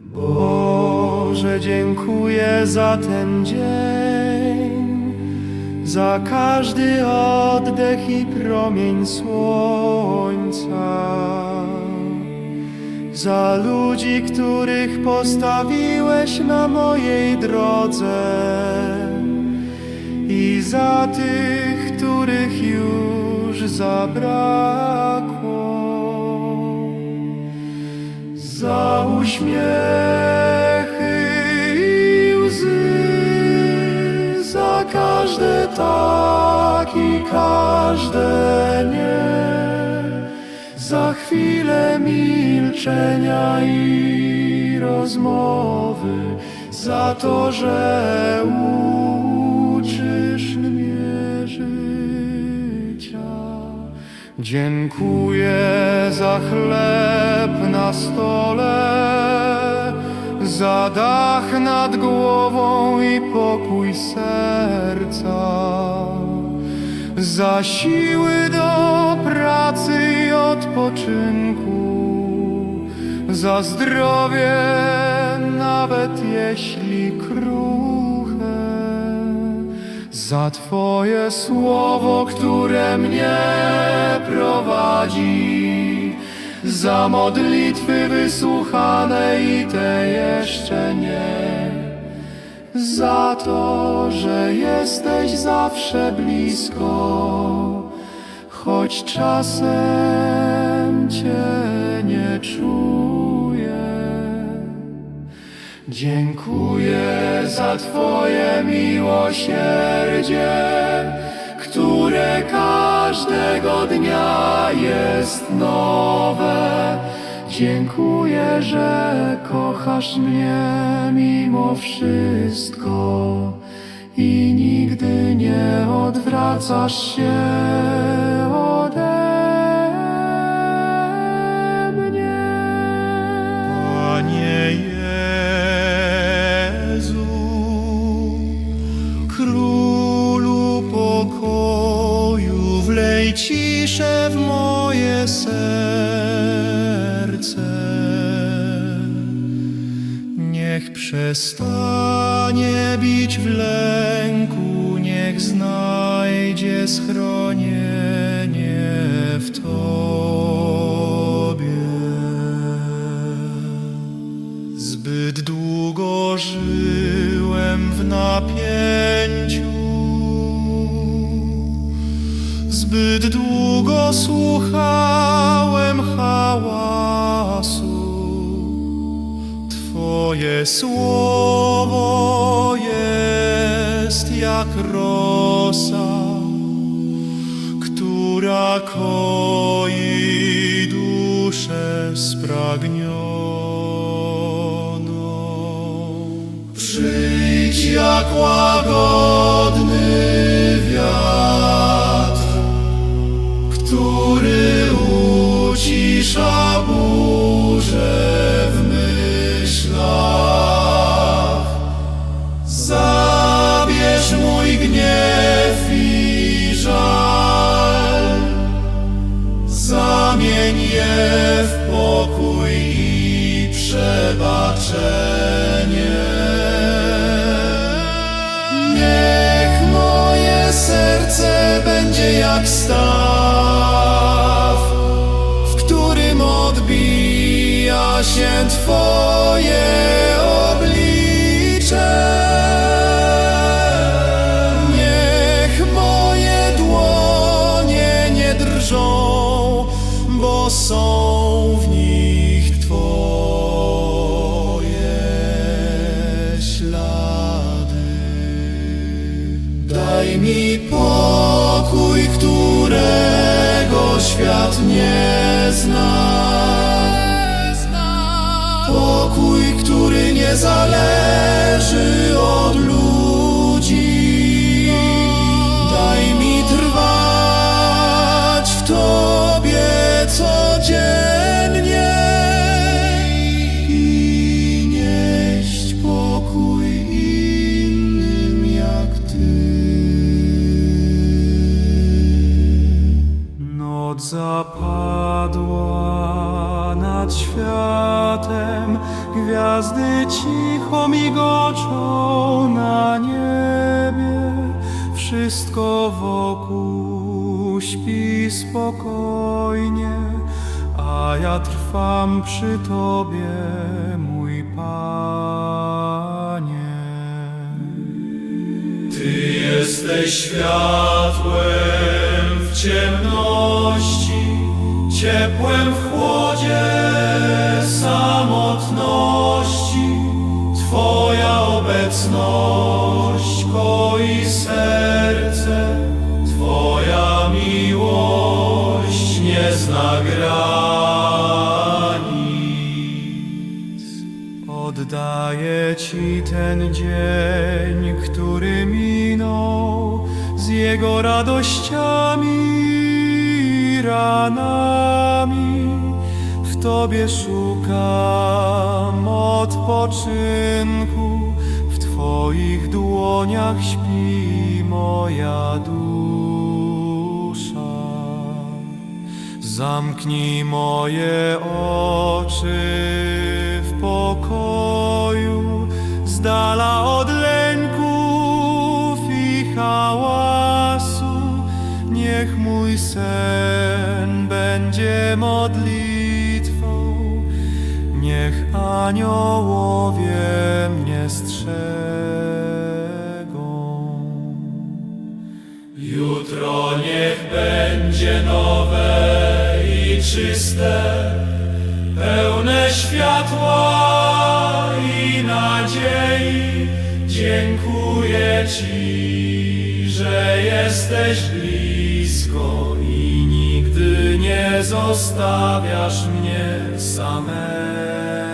Boże, dziękuję za ten dzień, za każdy oddech i promień słońca, za ludzi, których postawiłeś na mojej drodze i za tych, których już zabrakło. Za uśmiechy i łzy, za każde tak i każde nie, za chwilę milczenia i rozmowy, za to, że życia. Dziękuję za chleb na stole, za dach nad głową i pokój serca, za siły do pracy i odpoczynku, za zdrowie, nawet jeśli kruche. Za Twoje słowo, które mnie prowadzi, za modlitwy wysłuchane i te jeszcze nie, za to, że jesteś zawsze blisko, choć czasem Cię nie czuję. Dziękuję za Twoje miłosierdzie, które każdego dnia jest nowe. Dziękuję, że kochasz mnie mimo wszystko i nigdy nie odwracasz się ciszę w moje serce. Niech przestanie bić w lęku, niech znajdzie schronienie w Tobie. Zbyt długo żyłem w napięciu, zbyt długo słuchałem hałasu. Twoje słowo jest jak rosa, która koi duszę spragnioną. Przyjdź jak łagodny w pokój i przebaczenie. Niech moje serce będzie jak staw, są w nich Twoje ślady. Daj mi pokój, którego świat nie zna. Pokój, który nie zależy od zapadła nad światem, gwiazdy cicho migoczą na niebie, wszystko wokół śpi spokojnie, a ja trwam przy Tobie, mój Panie. Ty jesteś światłem w ciemności, ciepłem w chłodzie samotności. Twoja obecność koi serce, Twoja miłość nie zna granic. Oddaję Ci ten dzień, który minął z jego radościami ranami. W Tobie szukam odpoczynku, w Twoich dłoniach śpi moja dusza. Zamknij moje oczy w pokoju, z dala od mój sen będzie modlitwą, niech aniołowie mnie strzegą. Jutro niech będzie nowe i czyste, pełne światła i nadziei. Dziękuję Ci, że jesteś blisko i nigdy nie zostawiasz mnie samego.